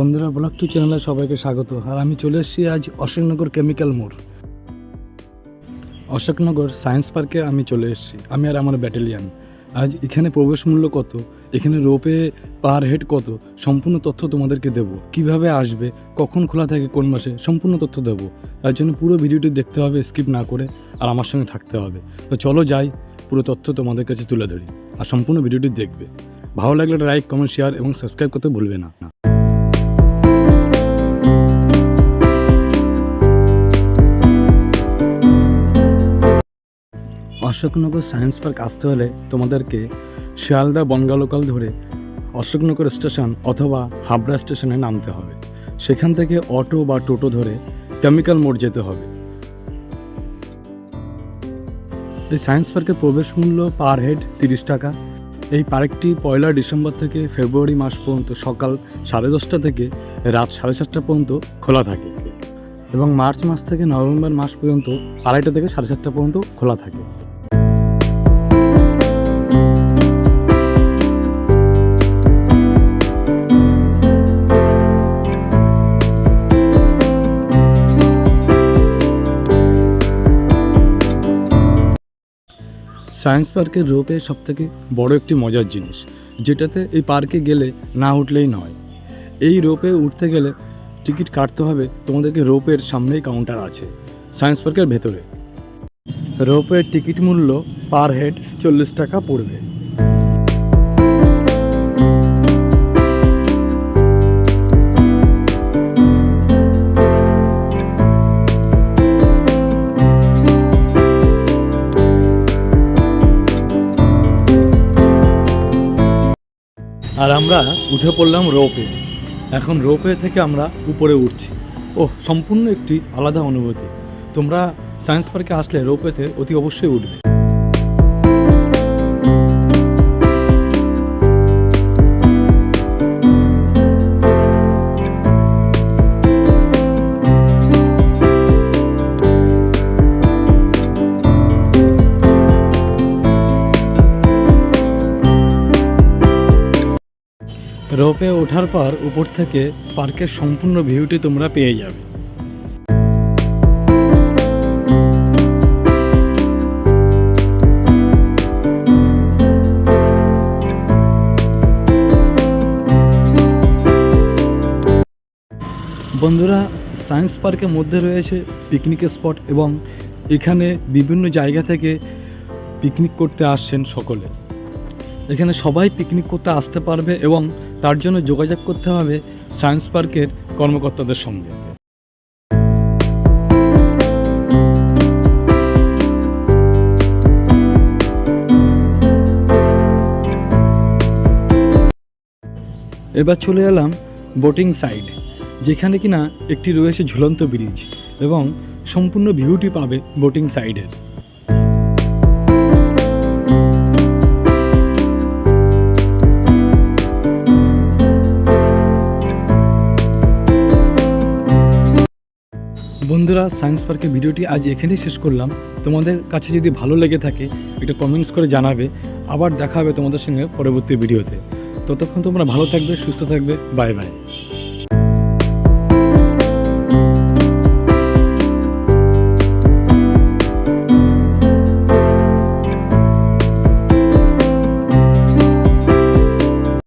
বন্ধুরা blog two চ্যানেলে সবাইকে স্বাগত। আর আমি চলে এসেছি আজ অশোকনগর কেমিক্যাল মোড়। অশোকনগর সায়েন্স পার্কে আমি চলে এসেছি। আমি আর আমার ব্যাটালিয়ান। আজ এখানে প্রবেশ মূল্য কত? এখানে রোপে পার হেড কত? সম্পূর্ণ তথ্য তোমাদেরকে দেবো। কীভাবে আসবে? কখন খোলা থাকে? কোন মাসে? সম্পূর্ণ তথ্য দেবো। তার জন্য পুরো ভিডিওটি দেখতে হবে, স্কিপ না করে, আর আমার সঙ্গে থাকতে হবে। তো চলো যাই, পুরো তথ্য তোমাদের কাছে তুলে ধরি, আর সম্পূর্ণ ভিডিওটি দেখবে। ভালো লাগলে লাইক কমেন্ট শেয়ার এবং সাবস্ক্রাইব করতে ভুলবে না। অশোকনগর সায়েন্স পার্ক আসতে হলে তোমাদেরকে শিয়ালদা বনগা লোকাল ধরে অশোকনগর স্টেশন অথবা হাবড়া স্টেশনে নামতে হবে। সেখান থেকে অটো বা টোটো ধরে কেমিক্যাল মোড় যেতে হবে। এই সায়েন্স পার্কের প্রবেশ মূল্য পার হেড তিরিশ টাকা। এই পার্কটি পয়লা ডিসেম্বর থেকে ফেব্রুয়ারি মাস পর্যন্ত সকাল সাড়ে দশটা থেকে রাত সাড়ে সাতটা পর্যন্ত খোলা থাকে এবং মার্চ মাস থেকে নভেম্বর মাস পর্যন্ত আড়াইটা থেকে সাড়ে সাতটা পর্যন্ত খোলা থাকে। সায়েন্স পার্কের রোপে সব থেকে বড় একটি মজার জিনিস, যেটাতে এই পার্কে গেলে না উঠলেই নয়। এই রোপে উঠতে গেলে টিকিট কাটতে হবে, তোমাদেরকে রোপের সামনেই কাউন্টার আছে, সায়েন্স পার্কের ভেতরে। রোপের টিকিট মূল্য পার হেড চল্লিশ টাকা পড়বে। আর আমরা উঠে পড়লাম রোপে। এখন রোপে থেকে আমরা উপরে উঠছি। ও সম্পূর্ণ একটি আলাদা অনুভূতি। তোমরা সায়েন্স পার্কে আসলে রোপেতে অতি অবশ্যই উঠবে। রোপে ওঠার পর উপর থেকে পার্কের সম্পূর্ণ ভিউটি তোমরা পেয়ে যাবে। বন্ধুরা, সায়েন্স পার্কের মধ্যে রয়েছে পিকনিকের স্পট এবং এখানে বিভিন্ন জায়গা থেকে পিকনিক করতে আসছেন সকলে। এখানে সবাই পিকনিক করতে আসতে পারবে এবং তার জন্য যোগাযোগ করতে হবে সায়েন্স পার্কের কর্মকর্তাদের সঙ্গে। এবার চলে এলাম বোটিং সাইড যেখানে কিনা একটি রয়েছে ঝুলন্ত ব্রিজ এবং সম্পূর্ণ ভিউটি পাবে বোটিং সাইডের বন্ধুরা সায়েন্স পার্কের ভিডিওটি আজ এখানেই শেষ করলাম। তোমাদের কাছে যদি ভালো লেগে থাকে, একটা কমেন্টস করে জানাবে। আবার দেখা হবে তোমাদের সঙ্গে পরবর্তী ভিডিওতে। ততক্ষণ তোমরা ভালো থাকবে, সুস্থ থাকবে। Bye bye